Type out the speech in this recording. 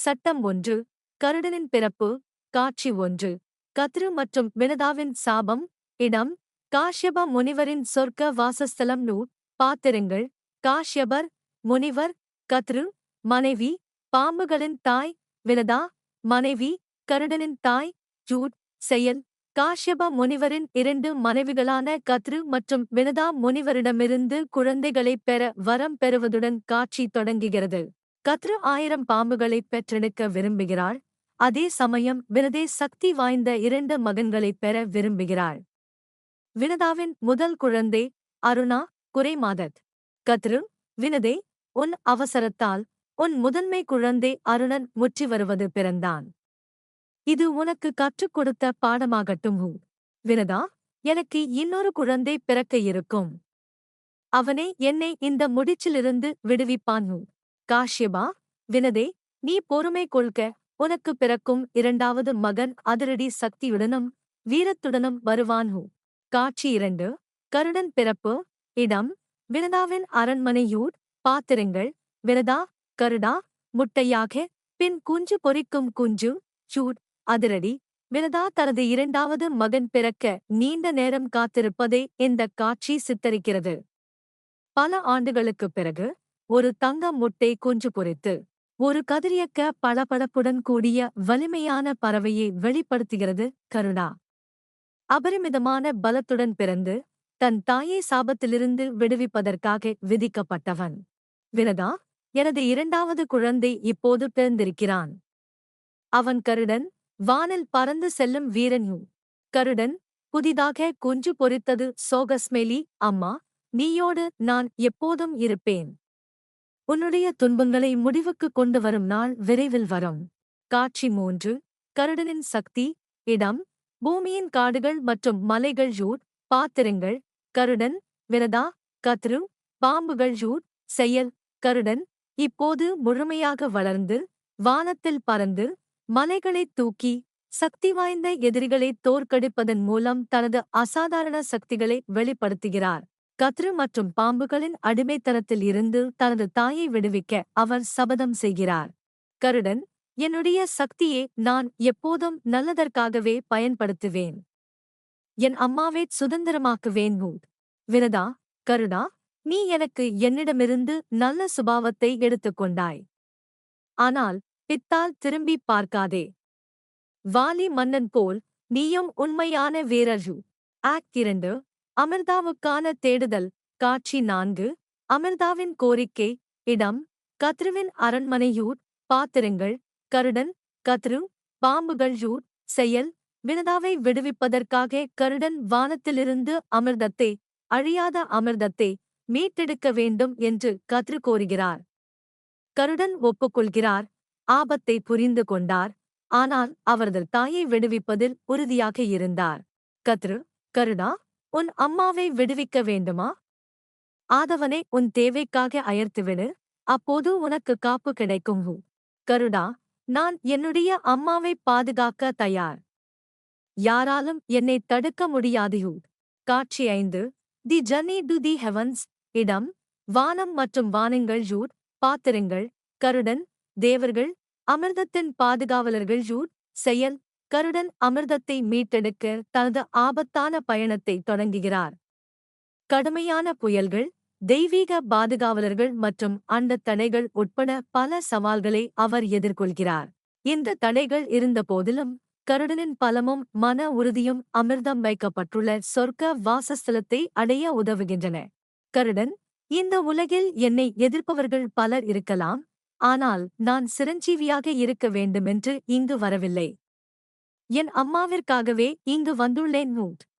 சட்டம் ஒன்று கருடனின் பிறப்பு காட்சி ஒன்று கத்ரு மற்றும் வினதாவின் சாபம் இடம் காஷ்யப முனிவரின் சொர்க்க வாசஸ்தலம் நூ பாத்திரங்கள் காஷ்யபர் முனிவர் கத்ரு மனைவி பாம்புகளின் தாய் வினதா மனைவி கருடனின் தாய் ஜூட் செயல் காஷ்யப முனிவரின் இரண்டு மனைவிகளான கத்ரு மற்றும் வினதா முனிவரிடமிருந்து குழந்தைகளைப் பெற வரம் பெறுவதுடன் காட்சி தொடங்குகிறது. கத்ரு ஆயிரம் பாம்புகளைப் பெற்றெடுக்க விரும்புகிறாள். அதே சமயம் வினதே சக்தி வாய்ந்த இரண்டு மகன்களைப் பெற விரும்புகிறாள். வினதாவின் முதல் குழந்தை அருணா குறைமாதத். கத்ரு வினதே உன் அவசரத்தால் உன் முதன்மை குழந்தை அருணன் முற்றி வருவது பிறந்தான். இது உனக்கு கற்றுக் கொடுத்த பாடமாகட்டும் ஹூ வினதா எனக்கு இன்னொரு குழந்தை பிறக்க இருக்கும். அவனே என்னை இந்த முடிச்சிலிருந்து விடுவிப்பான் ஹூ காஷ்யபா வினதே நீ பொறுமை கொள்க. உனக்கு பிறக்கும் இரண்டாவது மகன் அதிரடி சக்தியுடனும் வீரத்துடனும் வருவான் ஹூ. காட்சி இரண்டு கருடன் பிறப்பு இடம் வினதாவின் அரண்மனையூர் பாத்திரங்கள் வினதா கருடா முட்டையாக பின் குஞ்சு பொரிக்கும் குஞ்சு சூட் அதிரடி. வினதா தனது இரண்டாவது மகன் பிறக்க நீண்ட நேரம் காத்திருப்பதை இந்த காட்சி சித்தரிக்கிறது. பல ஆண்டுகளுக்குப் பிறகு ஒரு தங்க முட்டை குஞ்சு பொரித்து ஒரு கதிரியக்க பளபளப்புடன் கூடிய வலிமையான பறவையை வெளிப்படுத்துகிறது கருணா. அபரிமிதமான பலத்துடன் பிறந்து தன் தாயை சாபத்திலிருந்து விடுவிப்பதற்காக விதிக்கப்பட்டவன். வினதா எனது இரண்டாவது குழந்தை இப்போது பிறந்திருக்கிறான். அவன் கருடன் வானில் பறந்து செல்லும் வீரன் கருடன் புதிதாக குஞ்சு பொரித்தது சோகஸ்மெலி அம்மா நீயோடு நான் எப்போதும் இருப்பேன். உன்னுடைய துன்பங்களை முடிவுக்கு கொண்டு வரும் நாள் விரைவில் வரும். காட்சி மூன்று. கருடனின் சக்தி இடம் பூமியின் காடுகள் மற்றும் மலைகள் ஜூட் பாத்திரங்கள் கருடன் விரதா கத்ரு பாம்புகள் ஜூட் செயல் கருடன் இப்போது முழுமையாக வளர்ந்து வானத்தில் பறந்து மலைகளைத் தூக்கி சக்தி வாய்ந்த எதிரிகளை தோற்கடிப்பதன் மூலம் தனது அசாதாரண சக்திகளை வெளிப்படுத்துகிறார். கத்ரு மற்றும் பாம்புகளின் அடிமைத்தனத்தில் இருந்து தனது தாயை விடுவிக்க அவர் சபதம் செய்கிறார். கருடன் என்னுடைய சக்தியை நான் எப்போதும் நல்லதற்காகவே பயன்படுத்துவேன். என் அம்மாவை சுதந்திரமாக்குவேன் மூட். விரதா கருடா நீ எனக்கு என்னிடமிருந்து நல்ல சுபாவத்தை எடுத்துக்கொண்டாய். ஆனால் பித்தால் திரும்பி பார்க்காதே. வாலி மன்னன் போல் நீயும் உண்மையான வீரர்ஜு ஆக்ட் இரண்டு அமிர்தாவுக்கான தேடுதல். காட்சி நான்கு. அமிர்தாவின் கோரிக்கை. இடம். கத்ருவின் அரண்மனையூர். பாத்திரங்கள். கருடன். கத்ரு. பாம்புகள் யூர் செயல். வினதாவை விடுவிப்பதற்காக கருடன் வானத்திலிருந்து அமிர்தத்தை அழியாத அமிர்தத்தை மீட்டெடுக்க வேண்டும் என்று கத்ரு கோருகிறார். கருடன் ஒப்புக்கொள்கிறார். ஆபத்தை புரிந்து கொண்டார். ஆனால் அவரது தாயை விடுவிப்பதில் உறுதியாக இருந்தார். கத்ரு. கருடா? உன் அம்மாவை விடுவிக்க வேண்டுமா? ஆதவனை உன் தேவைக்காக அயர்த்துவிடு அப்போது உனக்கு காப்பு கிடைக்கும் கருடா நான் என்னுடைய அம்மாவை பாதுகாக்க தயார். யாராலும் என்னை தடுக்க முடியாது காட்சி ஐந்து. The journey to the heavens. இடம் வானம் மற்றும் வானங்கள் ஜூட் பாத்திரங்கள் கருடன் தேவர்கள் அமிர்தத்தின் பாதுகாவலர்கள் ஜூட் செயல் கருடன் அமிர்தத்தை மீட்டெடுக்க தனது ஆபத்தான பயணத்தை தொடங்குகிறார். கடுமையான புயல்கள் தெய்வீக பாதுகாவலர்கள் மற்றும் அண்டத் தடைகள் உட்பட பல சவால்களை அவர் எதிர்கொள்கிறார். இந்த தடைகள் இருந்தபோதிலும் கருடனின் பலமும் மன உறுதியும் அமிர்தம் வைக்கப்பட்டுள்ள சொர்க்க வாசஸ்தலத்தை அடைய உதவுகின்றன. கருடன் இந்த உலகில் என்னை எதிர்ப்பவர்கள் பலர் இருக்கலாம் ஆனால் நான் சிரஞ்சீவியாக இருக்க வேண்டுமென்று இங்கு வரவில்லை. என் அம்மாவிற்காகவே இங்கு வந்துள்ளேன் நூட்